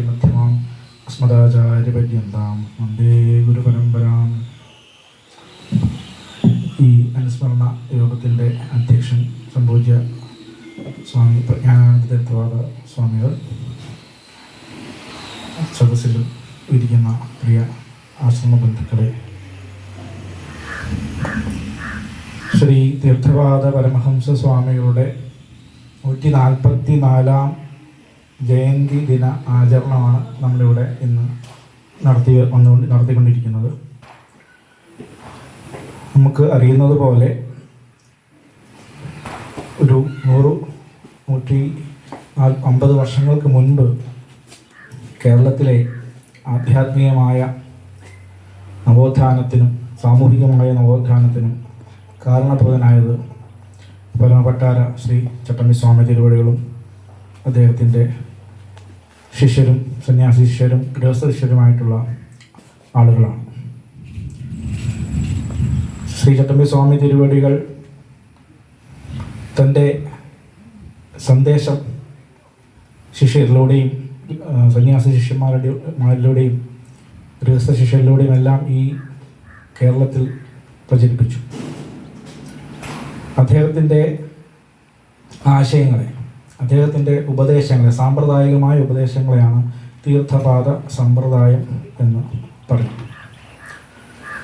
ആചാര്യമധ്യമാം അസ്മദാചാര്യപര്യന്താം. വന്ദേ ഗുരുപരമ്പരാം ഈ അനുസ്മരണ യോഗത്തിന്റെ അധ്യക്ഷൻ സംഭവിച്ച സ്വാമി പ്രജ്ഞാനന്ദ തീർത്ഥവാദ സ്വാമികൾ. സദസ്സിൽ ഇരിക്കുന്ന പ്രിയ ആശ്രമ ബന്ധുക്കളെ. ശ്രീ തീർത്ഥവാദ പരമഹംസ സ്വാമികളുടെ നൂറ്റി നാൽപ്പത്തി നാലാം ജയന്തി ദിന ആചരണമാണ് നമ്മളിവിടെ ഇന്ന് നടത്തി വന്നുകൊണ്ട് നടത്തിക്കൊണ്ടിരിക്കുന്നത്. നമുക്ക് അറിയുന്നത് പോലെ ഒരു നൂറ് നൂറ്റി അമ്പത് വർഷങ്ങൾക്ക് മുൻപ് കേരളത്തിലെ ആധ്യാത്മികമായ നവോത്ഥാനത്തിനും സാമൂഹികമായ നവോത്ഥാനത്തിനും കാരണപ്രദനായത് പരമപട്ടാര ശ്രീ ചട്ടമ്പി സ്വാമി തിരുവഴികളും അദ്ദേഹത്തിന്റെ ശിഷ്യരും സന്യാസി ശിഷ്യരും ഗൃഹസ്ഥ ശിഷ്യരുമായിട്ടുള്ള ആളുകളാണ്. ശ്രീ ചട്ടമ്പി സ്വാമി തിരുവടികൾ തന്റെ സന്ദേശം ശിഷ്യരിലൂടെയും സന്യാസി ശിഷ്യന്മാരുടെ മാരിലൂടെയും ഗൃഹസ്ഥ ശിഷ്യരിലൂടെയും എല്ലാം ഈ കേരളത്തിൽ പ്രചരിപ്പിച്ചു. അദ്ദേഹത്തിന്റെ ആശയങ്ങളെ അദ്ദേഹത്തിന്റെ ഉപദേശങ്ങളെ സാമ്പ്രദായികമായ ഉപദേശങ്ങളെയാണ് തീർത്ഥപാദ സമ്പ്രദായം എന്ന് പറയും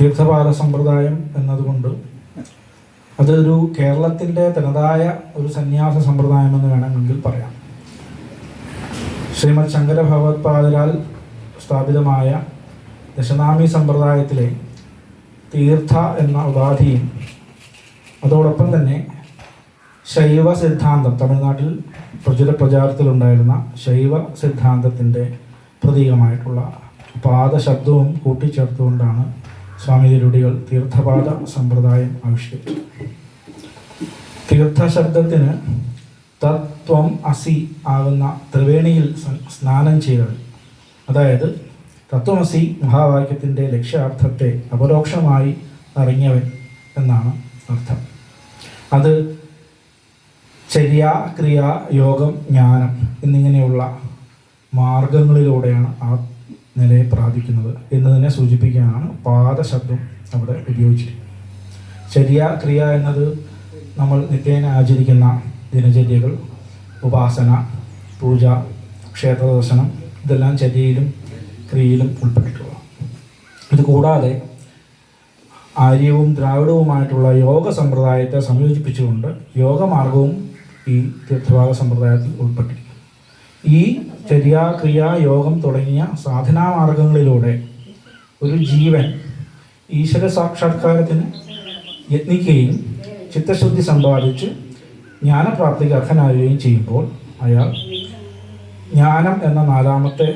തീർത്ഥപാദ സമ്പ്രദായം എന്നതുകൊണ്ട് അതൊരു കേരളത്തിന്റെ തനതായ ഒരു സന്യാസ സമ്പ്രദായം എന്ന് വേണമെങ്കിൽ പറയാം. ശ്രീമദ് ശങ്കര ഭഗവത്പാദരാൽ സ്ഥാപിതമായ ദശനാമി സമ്പ്രദായത്തിലെ തീർത്ഥ എന്ന ഉപാധിയും അതോടൊപ്പം തന്നെ ശൈവ സിദ്ധാന്തം തമിഴ്നാട്ടിൽ പ്രചുര പ്രചാരത്തിലുണ്ടായിരുന്ന ശൈവ സിദ്ധാന്തത്തിന്റെ പ്രതീകമായിട്ടുള്ള പാദശബ്ദവും കൂട്ടിച്ചേർത്തുകൊണ്ടാണ് സ്വാമി തിരുടികൾ തീർത്ഥപാദ സമ്പ്രദായം ആവിഷ്കരിച്ചത്. തീർത്ഥശബ്ദത്തിന് തത്വം അസി ആകുന്ന ത്രിവേണിയിൽ സ്നാനം ചെയ്തത് അതായത് തത്വമസി മഹാവാക്യത്തിന്റെ ലക്ഷ്യാർത്ഥത്തെ അപരോക്ഷമായി അറിഞ്ഞവൻ എന്നാണ് അർത്ഥം. അത് ചര്യ ക്രിയ യോഗം ജ്ഞാനം എന്നിങ്ങനെയുള്ള മാർഗങ്ങളിലൂടെയാണ് ആ നിലയെ പ്രാപിക്കുന്നത് എന്നതിനെ സൂചിപ്പിക്കാനാണ് പാദശബ്ദം അവിടെ ഉപയോഗിച്ചിരിക്കുന്നത്. ചര്യ ക്രിയ എന്നത് നമ്മൾ നിത്യേന ആചരിക്കുന്ന ദിനചര്യകൾ ഉപാസന പൂജ ക്ഷേത്രദർശനം ഇതെല്ലാം ചര്യയിലും ക്രിയയിലും ഉൾപ്പെട്ടിട്ടുള്ള. ഇത് കൂടാതെ ആര്യവും ദ്രാവിഡവുമായിട്ടുള്ള യോഗ സമ്പ്രദായത്തെ സംയോജിപ്പിച്ചുകൊണ്ട് യോഗമാർഗവും ഈ തീർത്ഥവാദ സമ്പ്രദായത്തിൽ ഉൾപ്പെട്ടിരിക്കുന്നു. ഈ ചര്യ ക്രിയ യോഗം തുടങ്ങിയ സാധനാ മാർഗങ്ങളിലൂടെ ഒരു ജീവൻ ഈശ്വര സാക്ഷാത്കാരത്തിന് യത്നിക്കുകയും ചിത്തശുദ്ധി സമ്പാദിച്ച് ജ്ഞാനപ്രാപ്തിക്ക് അർഹനാകുകയും ചെയ്യുമ്പോൾ അയാൾ ജ്ഞാനം എന്ന നാലാമത്തെ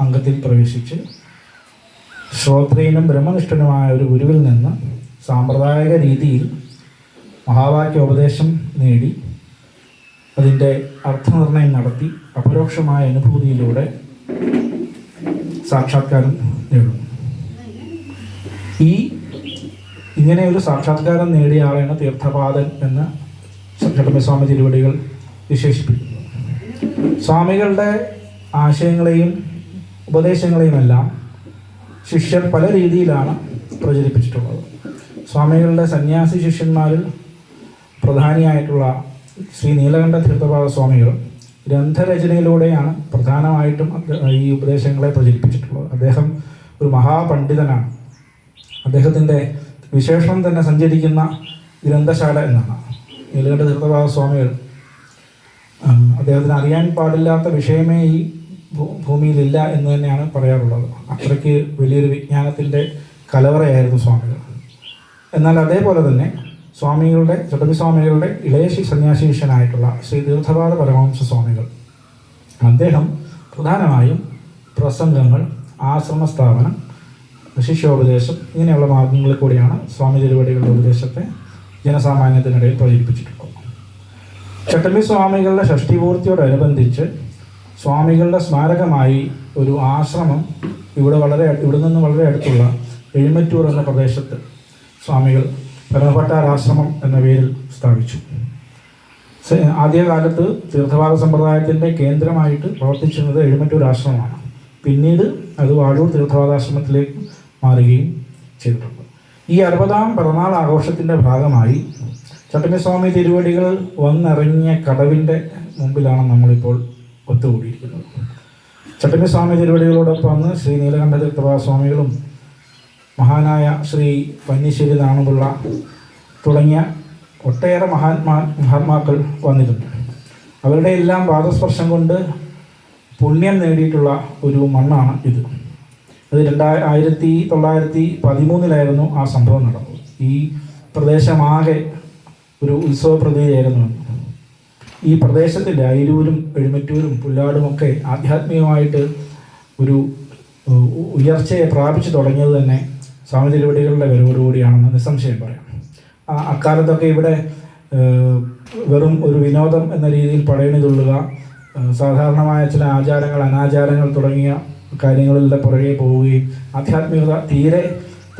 അംഗത്തിൽ പ്രവേശിച്ച് ശ്രോത്രീനും ബ്രഹ്മനിഷ്ഠനുമായ ഒരു ഗുരുവിൽ നിന്ന് സാമ്പ്രദായിക രീതിയിൽ മഹാവാക്യോപദേശം നേടി അതിന്റെ അർത്ഥനിർണയം നടത്തി അപരോക്ഷമായ അനുഭൂതിയിലൂടെ സാക്ഷാത്കാരം നേടും ഈ ഇങ്ങനെ ഒരു സാക്ഷാത്കാരം നേടിയ ആളെയാണ് തീർത്ഥപാദൻ എന്ന് ചട്ടമ്പസ്വാമി തിരുവടികൾ വിശേഷിപ്പിക്കുന്നു. സ്വാമികളുടെ ആശയങ്ങളെയും ഉപദേശങ്ങളെയുമെല്ലാം ശിഷ്യർ പല രീതിയിലാണ് പ്രചരിപ്പിച്ചിട്ടുള്ളത്. സ്വാമികളുടെ സന്യാസി ശിഷ്യന്മാരിൽ പ്രധാനിയായിട്ടുള്ള ശ്രീ നീലകണ്ഠ തീർത്ഥപാദ സ്വാമികൾ ഗ്രന്ഥരചനയിലൂടെയാണ് പ്രധാനമായിട്ടും ഈ ഉപദേശങ്ങളെ പ്രചരിപ്പിച്ചിട്ടുള്ളത്. അദ്ദേഹം ഒരു മഹാപണ്ഡിതനാണ്. അദ്ദേഹത്തിന്റെ വിശേഷണം തന്നെ സഞ്ചരിക്കുന്ന ഗ്രന്ഥശാല എന്നാണ് നീലകണ്ഠ തീർത്ഥപാദ സ്വാമികൾ. അദ്ദേഹത്തിന് അറിയാൻ പാടില്ലാത്ത വിഷയമേ ഈ ഭൂമിയിലില്ല എന്ന് തന്നെയാണ് പറയാറുള്ളത്. അത്രയ്ക്ക് വലിയൊരു വിജ്ഞാനത്തിന്റെ കലവറയായിരുന്നു സ്വാമികൾ. എന്നാൽ അതേപോലെ തന്നെ സ്വാമികളുടെ ചട്ടമ്പി സ്വാമികളുടെ ഇളയശി സന്യാസീശനായിട്ടുള്ള ശ്രീ തീർത്ഥപാദ പരമവംശ സ്വാമികൾ. അദ്ദേഹം പ്രധാനമായും പ്രസംഗങ്ങൾ ആശ്രമ സ്ഥാപനം ശിഷ്യോപദേശം ഇങ്ങനെയുള്ള മാർഗങ്ങളിൽ കൂടിയാണ് സ്വാമി തിരുവടികളുടെ ഉപദേശത്തെ ജനസാമാന്യത്തിനിടയിൽ പ്രചരിപ്പിച്ചിട്ടുള്ളത്. ചട്ടമ്പി സ്വാമികളുടെ ഷഷ്ടിപൂർത്തിയോടനുബന്ധിച്ച് സ്വാമികളുടെ സ്മാരകമായി ഒരു ആശ്രമം ഇവിടെ വളരെ ഇവിടെ നിന്ന് വളരെ അടുത്തുള്ള എഴുമറ്റൂർ എന്ന പ്രദേശത്ത് സ്വാമികൾ ആശ്രമം എന്ന പേരിൽ സ്ഥാപിച്ചു. ആദ്യകാലത്ത് തീർത്ഥവാദ സമ്പ്രദായത്തിന്റെ കേന്ദ്രമായിട്ട് പ്രവർത്തിച്ചിരുന്നത് എഴുമറ്റൂർ ആശ്രമമാണ്. പിന്നീട് അത് വാഴൂർ തീർത്ഥവാദാശ്രമത്തിലേക്ക് മാറുകയും ചെയ്തിട്ടുണ്ട്. ഈ അറുപതാം പിറന്നാൾ ആഘോഷത്തിന്റെ ഭാഗമായി ചട്ടമ്പിസ്വാമി തിരുവടികൾ വന്നിറങ്ങിയ കടവിന്റെ മുമ്പിലാണ് നമ്മളിപ്പോൾ ഒത്തുകൂടിയിരിക്കുന്നത്. ചട്ടമ്പിസ്വാമി തിരുവടികളോടൊപ്പം അന്ന് ശ്രീ നീലകണ്ഠ തീർത്ഥവാസ്വാമികളും മഹാനായ ശ്രീ പന്നിശ്ശേരി നാണുപിള്ള തുടങ്ങിയ ഒട്ടേറെ മഹാത്മാ മഹാത്മാക്കൾ വന്നിട്ടുണ്ട്. അവരുടെ എല്ലാം പാദസ്പർശം കൊണ്ട് പുണ്യം നേടിയിട്ടുള്ള ഒരു മണ്ണാണ് ഇത്. അത് രണ്ടായി ആയിരത്തി തൊള്ളായിരത്തി പതിമൂന്നിലായിരുന്നു ആ സംഭവം നടന്നത്. ഈ പ്രദേശമാകെ ഒരു ഉത്സവ പ്രതീതിയായിരുന്നു അന്ന്. ഈ പ്രദേശത്തിന്റെ അയിരൂരും എഴുമറ്റൂരും പുല്ലാടുമൊക്കെ ആധ്യാത്മികമായിട്ട് ഒരു ഉയർച്ചയെ പ്രാപിച്ചു തുടങ്ങിയത് തന്നെ സ്വാമി തിരുവടികളുടെ വരവോടുകൂടിയാണെന്ന് നിസ്സംശയം പറയാം. അക്കാലത്തൊക്കെ ഇവിടെ വെറും ഒരു വിനോദം എന്ന രീതിയിൽ പടയണി തുള്ളുക സാധാരണമായ ചില ആചാരങ്ങൾ അനാചാരങ്ങൾ തുടങ്ങിയ കാര്യങ്ങളിലെ പുറകെ പോവുകയും ആധ്യാത്മികത തീരെ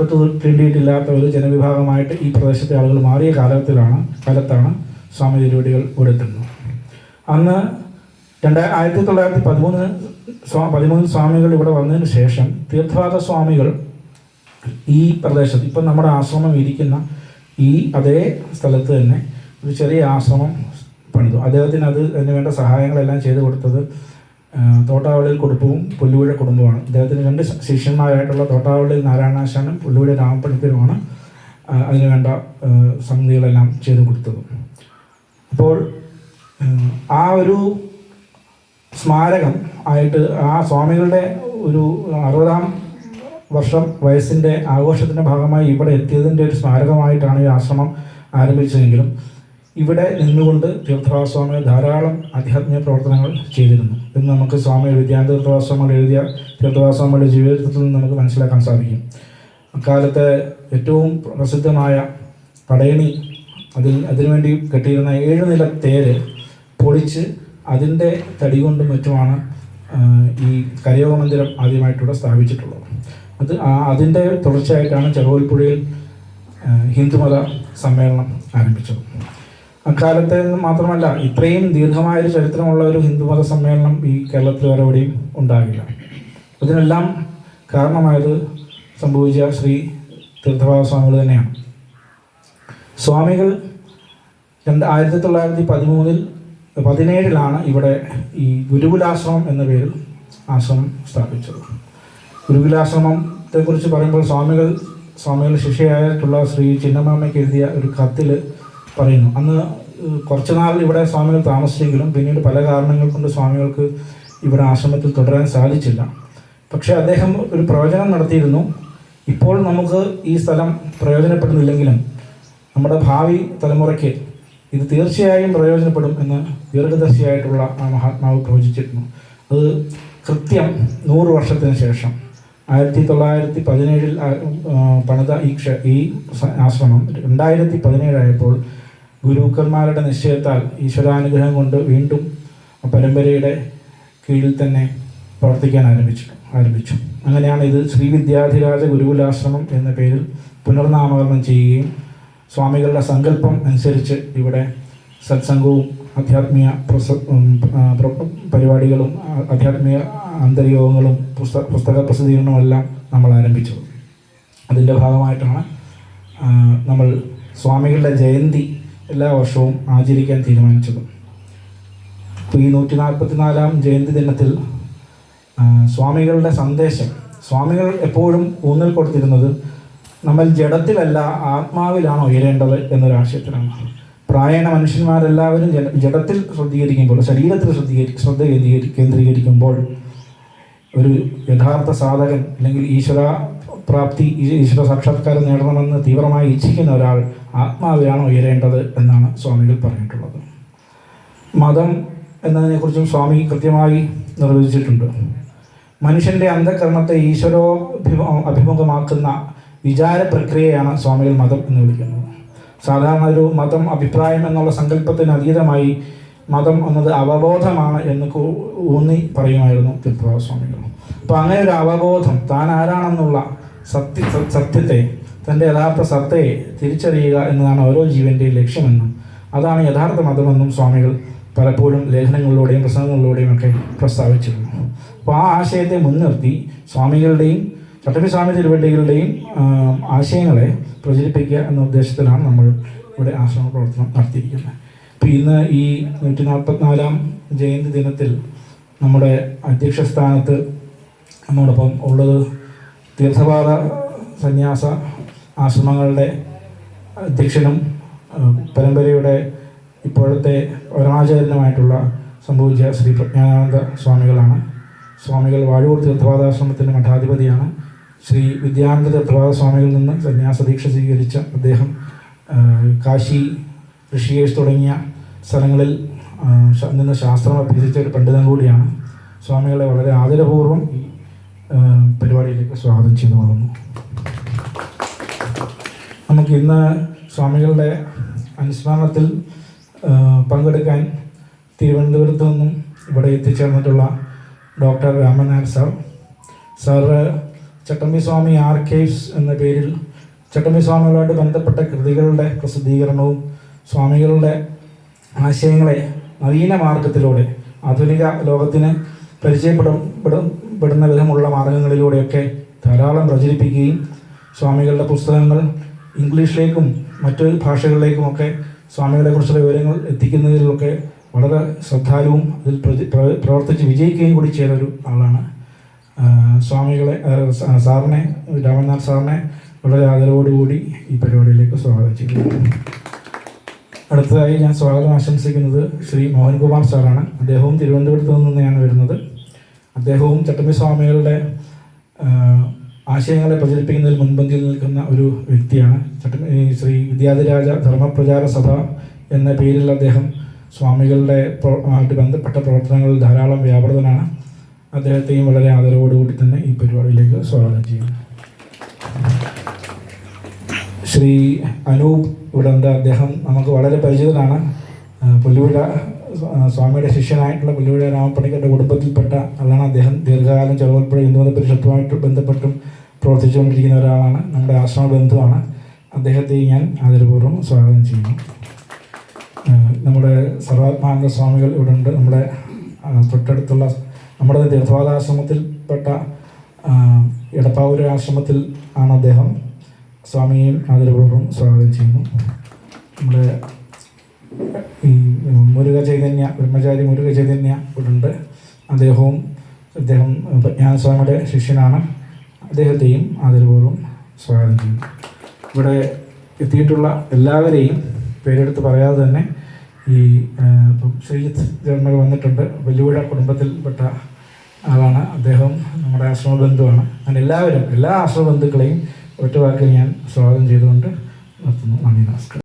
തൊട്ട് തീണ്ടിയിട്ടില്ലാത്ത ഒരു ജനവിഭാഗമായിട്ട് ഈ പ്രദേശത്തെ ആളുകൾ മാറിയ കാലത്തിലാണ് കാലത്താണ് സ്വാമി തിരുവടികൾ ഇവിടെ അന്ന് രണ്ടായി ആയിരത്തി തൊള്ളായിരത്തി പതിമൂന്ന് സ്വാ പതിമൂന്ന് സ്വാമികൾ ഇവിടെ വന്നതിന് ശേഷം തീർത്ഥാട സ്വാമികൾ ഈ പ്രദേശത്ത് ഇപ്പം നമ്മുടെ ആശ്രമം ഇരിക്കുന്ന ഈ അതേ സ്ഥലത്ത് തന്നെ ഒരു ചെറിയ ആശ്രമം പണിതു. അദ്ദേഹത്തിന് അത് അതിന് വേണ്ട സഹായങ്ങളെല്ലാം ചെയ്തു കൊടുത്തത് തോട്ടാവളിയിൽ കുടുംബവും പുല്ലുപുഴ കുടുംബമാണ് അദ്ദേഹത്തിന് രണ്ട് ശിഷ്യന്മാരായിട്ടുള്ള തോട്ടാവള്ളിയിൽ നാരായണാശാനും പുല്ലുപുഴ രാമപ്പണിക്കരുമാണ് അതിനുവേണ്ട അതിന് വേണ്ട സംഗതികളെല്ലാം ചെയ്തു കൊടുത്തത്. അപ്പോൾ ആ ഒരു സ്മാരകം ആയിട്ട് ആ സ്വാമികളുടെ ഒരു അറുപതാം വർഷം വയസ്സിന്റെ ആഘോഷത്തിന്റെ ഭാഗമായി ഇവിടെ എത്തിയതിന്റെ ഒരു സ്മാരകമായിട്ടാണ് ഈ ആശ്രമം ആരംഭിച്ചതെങ്കിലും ഇവിടെ നിന്നുകൊണ്ട് തീർത്ഥവാസ്വാമി ധാരാളം ആധ്യാത്മിക പ്രവർത്തനങ്ങൾ ചെയ്തിരുന്നു. ഇന്ന് നമുക്ക് സ്വാമി വിദ്യാനന്ദ തീർത്ഥവാസ്വാമികൾ എഴുതിയ തീർത്ഥവാസ്വാമിയുടെ ജീവിതത്തിൽ നിന്ന് നമുക്ക് മനസ്സിലാക്കാൻ സാധിക്കും. അക്കാലത്തെ ഏറ്റവും പ്രസിദ്ധമായ പടയണി അതിൽ അതിനുവേണ്ടി കെട്ടിയിരുന്ന ഏഴ് നില തേര് പൊളിച്ച് അതിന്റെ തടി കൊണ്ടും മറ്റുമാണ് ഈ കരയോഗ മന്ദിരം ആദ്യമായിട്ടിവിടെ സ്ഥാപിച്ചിട്ടുള്ളത്. അത് അതിന്റെ തുടർച്ചയായിട്ടാണ് ചെറുകോൽപ്പുഴയിൽ ഹിന്ദുമത സമ്മേളനം ആരംഭിച്ചത്. അക്കാലത്തെ മാത്രമല്ല ഇത്രയും ദീർഘമായൊരു ചരിത്രമുള്ള ഒരു ഹിന്ദുമത സമ്മേളനം ഈ കേരളത്തിൽ വരെ എവിടെയും ഉണ്ടാകില്ല. ഇതിനെല്ലാം കാരണമായത് സംഭവിച്ച ശ്രീ തീർത്ഥഭാഗ സ്വാമികൾ തന്നെയാണ്. സ്വാമികൾ രണ്ട് ആയിരത്തി തൊള്ളായിരത്തി പതിമൂന്നിൽ പതിനേഴിലാണ് ഇവിടെ ഈ ഗുരുകുലാശ്രമം എന്ന പേരിൽ ആശ്രമം സ്ഥാപിച്ചത്. ഗുരുകുലാശ്രമത്തെക്കുറിച്ച് പറയുമ്പോൾ സ്വാമികൾ സ്വാമികൾ ശിഷ്യയായിട്ടുള്ള ശ്രീ ചിന്നമ്മയ്ക്ക് എഴുതിയ ഒരു കത്തിൽ പറയുന്നു. അന്ന് കുറച്ചുനാൾ കുറച്ച് നാൾ ഇവിടെ സ്വാമികൾ താമസിച്ചെങ്കിലും പിന്നീട് പല കാരണങ്ങൾ കൊണ്ട് സ്വാമികൾക്ക് ഇവിടെ ആശ്രമത്തിൽ തുടരാൻ സാധിച്ചില്ല. പക്ഷേ അദ്ദേഹം ഒരു പ്രവചനം നടത്തിയിരുന്നു. ഇപ്പോൾ നമുക്ക് ഈ സ്ഥലം പ്രയോജനപ്പെടുന്നില്ലെങ്കിലും നമ്മുടെ ഭാവി തലമുറയ്ക്ക് ഇത് തീർച്ചയായും പ്രയോജനപ്പെടും എന്ന് ദീർഘദർശിയായിട്ടുള്ള ആ മഹാത്മാവ് പ്രവചിച്ചിരുന്നു. അത് കൃത്യം നൂറ് വർഷത്തിന് ശേഷം. ആയിരത്തി തൊള്ളായിരത്തി പതിനേഴിൽ പണിത ഈ ക്ഷ ഈ ആശ്രമം രണ്ടായിരത്തി പതിനേഴായപ്പോൾ ഗുരുക്കന്മാരുടെ നിശ്ചയത്താൽ ഈശ്വരാനുഗ്രഹം കൊണ്ട് വീണ്ടും പരമ്പരയുടെ കീഴിൽ തന്നെ പ്രവർത്തിക്കാൻ ആരംഭിച്ചു ആരംഭിച്ചു. അങ്ങനെയാണ് ഇത് ശ്രീ വിദ്യാധിരാജ ഗുരുകുലാശ്രമം എന്ന പേരിൽ പുനർനാമകരണം ചെയ്യുകയും സ്വാമികളുടെ സങ്കല്പം അനുസരിച്ച് ഇവിടെ സത്സംഗവും ആധ്യാത്മിക പ്രസ പരിപാടികളും ആധ്യാത്മിക അന്തരയോഗങ്ങളും പുസ്തക പുസ്തക പ്രസിദ്ധീകരണവുമെല്ലാം നമ്മൾ ആരംഭിച്ചത് അതിന്റെ ഭാഗമായിട്ടാണ് നമ്മൾ സ്വാമികളുടെ ജയന്തി എല്ലാ വർഷവും ആചരിക്കാൻ തീരുമാനിച്ചത്. ഇപ്പോൾ ഈ നൂറ്റി നാൽപ്പത്തിനാലാം ജയന്തി ദിനത്തിൽ സ്വാമികളുടെ സന്ദേശം സ്വാമികൾ എപ്പോഴും ഊന്നൽ കൊടുത്തിരുന്നത് നമ്മൾ ജഡത്തിലല്ല ആത്മാവിലാണ് ഉയരേണ്ടത് എന്നൊരു ആശയത്തിലാണ് പ്രായണ മനുഷ്യന്മാരെല്ലാവരും ജഡ ജഡത്തിൽ ശ്രദ്ധീകരിക്കുമ്പോൾ ശരീരത്തിൽ ശ്രദ്ധീകരി ശ്രദ്ധ കേന്ദ്രീകരി കേന്ദ്രീകരിക്കുമ്പോൾ ഒരു യഥാർത്ഥ സാധകൻ അല്ലെങ്കിൽ ഈശ്വര പ്രാപ്തി ഈശ്വര സാക്ഷാത്കാരം നേടണമെന്ന് തീവ്രമായി ഇച്ഛിക്കുന്ന ഒരാൾ ആത്മാവിലാണ് ഉയരേണ്ടത് എന്നാണ് സ്വാമികൾ പറഞ്ഞിട്ടുള്ളത്. മതം എന്നതിനെക്കുറിച്ചും സ്വാമി കൃത്യമായി നിർവചിച്ചിട്ടുണ്ട്. മനുഷ്യന്റെ അന്ധകരണത്തെ ഈശ്വരോ അഭിമുഖമാക്കുന്ന വിചാര പ്രക്രിയയാണ് സ്വാമികൾ മതം എന്ന് വിളിക്കുന്നത്. സാധാരണ ഒരു മതം അഭിപ്രായം എന്നുള്ള സങ്കല്പത്തിന് അതീതമായി മതം എന്നത് അവബോധമാണ് എന്ന് ഊന്നി പറയുമായിരുന്നു തിരുപ്രഭാസ്വാമികൾ. അപ്പോൾ അങ്ങനെ ഒരു അവബോധം താൻ ആരാണെന്നുള്ള സത്യ സത്യത്തെ തന്റെ യഥാർത്ഥ സത്തയെ തിരിച്ചറിയുക എന്നതാണ് ഓരോ ജീവന്റെയും ലക്ഷ്യമെന്നും അതാണ് യഥാർത്ഥ മതമെന്നും സ്വാമികൾ പലപ്പോഴും ലേഖനങ്ങളിലൂടെയും പ്രസംഗങ്ങളിലൂടെയും ഒക്കെ പ്രസ്താവിച്ചിരുന്നു. അപ്പോൾ ആ ആശയത്തെ മുൻനിർത്തി സ്വാമികളുടെയും ചട്ടമ്പി സ്വാമി തിരുവള്ളികളുടെയും ആശയങ്ങളെ പ്രചരിപ്പിക്കുക എന്ന ഉദ്ദേശത്തിലാണ് നമ്മൾ ഇവിടെ ആശ്രമ പ്രവർത്തനം നടത്തിയിരിക്കുന്നത്. അപ്പോൾ ഇന്ന് ഈ നൂറ്റി നാൽപ്പത്തിനാലാം ജയന്തി ദിനത്തിൽ നമ്മുടെ അധ്യക്ഷ സ്ഥാനത്ത് നമ്മോടൊപ്പം ഉള്ളത് തീർത്ഥപാത സന്യാസ ആശ്രമങ്ങളുടെ അധ്യക്ഷനും പരമ്പരയുടെ ഇപ്പോഴത്തെ പരമാചാര്യനുമായിട്ടുള്ള സംഭവിച്ച ശ്രീ പ്രജ്ഞാനന്ദ സ്വാമികളാണ്. സ്വാമികൾ വാഴൂർ തീർത്ഥപാദാശ്രമത്തിന്റെ മഠാധിപതിയാണ്. ശ്രീ വിദ്യാനന്ദ സ്വാമികളിൽ നിന്ന് സന്യാസ ദീക്ഷ സ്വീകരിച്ച അദ്ദേഹം കാശി ഋഷികേഷ് തുടങ്ങിയ സ്ഥലങ്ങളിൽ നിന്ന് ശാസ്ത്രം അഭ്യസിച്ച ഒരു പണ്ഡിതൻ കൂടിയാണ്. സ്വാമികളെ വളരെ ആദരപൂർവം ഈ പരിപാടിയിലേക്ക് സ്വാഗതം ചെയ്തു കൊള്ളുന്നു. നമുക്ക് ഇന്ന് സ്വാമികളുടെ അനുസ്മരണത്തിൽ പങ്കെടുക്കാൻ തിരുവനന്തപുരത്ത് നിന്നും ഇവിടെ എത്തിച്ചേർന്നിട്ടുള്ള doctor Ramanath sir. Sir Chattampi Swami archives എന്ന പേരിൽ ചട്ടമ്പി സ്വാമികളുമായിട്ട് ബന്ധപ്പെട്ട കൃതികളുടെ പ്രസിദ്ധീകരണവും സ്വാമികളുടെ ആശയങ്ങളെ നവീന മാർഗത്തിലൂടെ ആധുനിക ലോകത്തിന് പരിചയപ്പെടും വിധമുള്ള മാർഗങ്ങളിലൂടെയൊക്കെ ധാരാളം പ്രചരിപ്പിക്കുകയും സ്വാമികളുടെ പുസ്തകങ്ങൾ ഇംഗ്ലീഷിലേക്കും മറ്റു ഭാഷകളിലേക്കുമൊക്കെ സ്വാമികളെക്കുറിച്ചുള്ള വിവരങ്ങൾ എത്തിക്കുന്നതിലൊക്കെ വളരെ ശ്രദ്ധാലുവും അതിൽ പ്രവർത്തിച്ച് വിജയിക്കുകയും കൂടി ചെയ്ത ഒരു ആളാണ് സ്വാമികളെ സാറിനെ രാമനാഥ് സാറിനെ വളരെ ആദരവോടുകൂടി ഈ പരിപാടിയിലേക്ക് സ്വാഗതം ചെയ്യുന്നു. അടുത്തതായി ഞാൻ സ്വാഗതം ആശംസിക്കുന്നത് ശ്രീ മോഹൻകുമാർ സാറാണ്. അദ്ദേഹവും തിരുവനന്തപുരത്ത് നിന്നാണ് വരുന്നത്. അദ്ദേഹവും ചട്ടമ്പി സ്വാമികളുടെ ആശയങ്ങളെ പ്രചരിപ്പിക്കുന്നതിൽ മുൻപന്തിയിൽ നിൽക്കുന്ന ഒരു വ്യക്തിയാണ്. ചട്ടമ്പി ശ്രീ വിദ്യാധിരാജ ധർമ്മപ്രചാര സഭ എന്ന പേരിൽ അദ്ദേഹം സ്വാമികളുടെ ആയിട്ട് ബന്ധപ്പെട്ട പ്രവർത്തനങ്ങളിൽ ധാരാളം വ്യാപൃതനാണ്. അദ്ദേഹത്തെയും വളരെ ആദരവോടുകൂടി തന്നെ ഈ പരിപാടിയിലേക്ക് സ്വാഗതം ചെയ്യുന്നു ശ്രീ അനൂപ് ഇവിടെ ഉണ്ട്. അദ്ദേഹം നമുക്ക് വളരെ പരിചിതനാണ്. പുല്ലുവിഴ സ്വാമിയുടെ ശിഷ്യനായിട്ടുള്ള പുല്ലുവിഴ രാമപ്പണിക്കരുടെ കുടുംബത്തിൽപ്പെട്ട ആളാണ് അദ്ദേഹം. ദീർഘകാലം ചെറുപ്പുഴ ഹിന്ദുമത പരിഷത്തുമായിട്ട് ബന്ധപ്പെട്ടും പ്രവർത്തിച്ചുകൊണ്ടിരിക്കുന്ന ഒരാളാണ്. നമ്മുടെ ആശ്രമ ബന്ധുവാണ്. അദ്ദേഹത്തെ ഞാൻ ആദരപൂർവം സ്വാഗതം ചെയ്യുന്നു. നമ്മുടെ സർവാത്മാനന്ദ സ്വാമികൾ ഇവിടെ ഉണ്ട്. നമ്മുടെ തൊട്ടടുത്തുള്ള നമ്മുടെ തീർത്ഥവാദാശ്രമത്തിൽപ്പെട്ട എടപ്പാവൂർ ആശ്രമത്തിൽ ആണ് അദ്ദേഹം സ്വാമിയെയും ആദരപൂർവം സ്വാഗതം ചെയ്യുന്നു. നമ്മുടെ ഈ മുരുക ചൈതന്യ ബ്രഹ്മചാരി മുരുക ചൈതന്യ ഇവിടുണ്ട് അദ്ദേഹവും അദ്ദേഹം പ്രജ്ഞാനസ്വാമിയുടെ ശിഷ്യനാണ്. അദ്ദേഹത്തെയും ആദരപൂർവം സ്വാഗതം ചെയ്യുന്നു. ഇവിടെ എത്തിയിട്ടുള്ള എല്ലാവരെയും പേരെടുത്ത് പറയാതെ തന്നെ ഈ ശ്രീജിത്ത് ജന്മകൾ വന്നിട്ടുണ്ട്. വെല്ലുവിഴ കുടുംബത്തിൽപ്പെട്ട ആളാണ് അദ്ദേഹം നമ്മുടെ ആശ്രമബന്ധുവാണ് അങ്ങനെ എല്ലാവരും എല്ലാ ആശ്രമബന്ധുക്കളെയും ഒറ്റ വാക്കിൽ ഞാൻ സ്വാഗതം ചെയ്തുകൊണ്ട് നിർത്തുന്നു. നന്ദി നമസ്കാരം.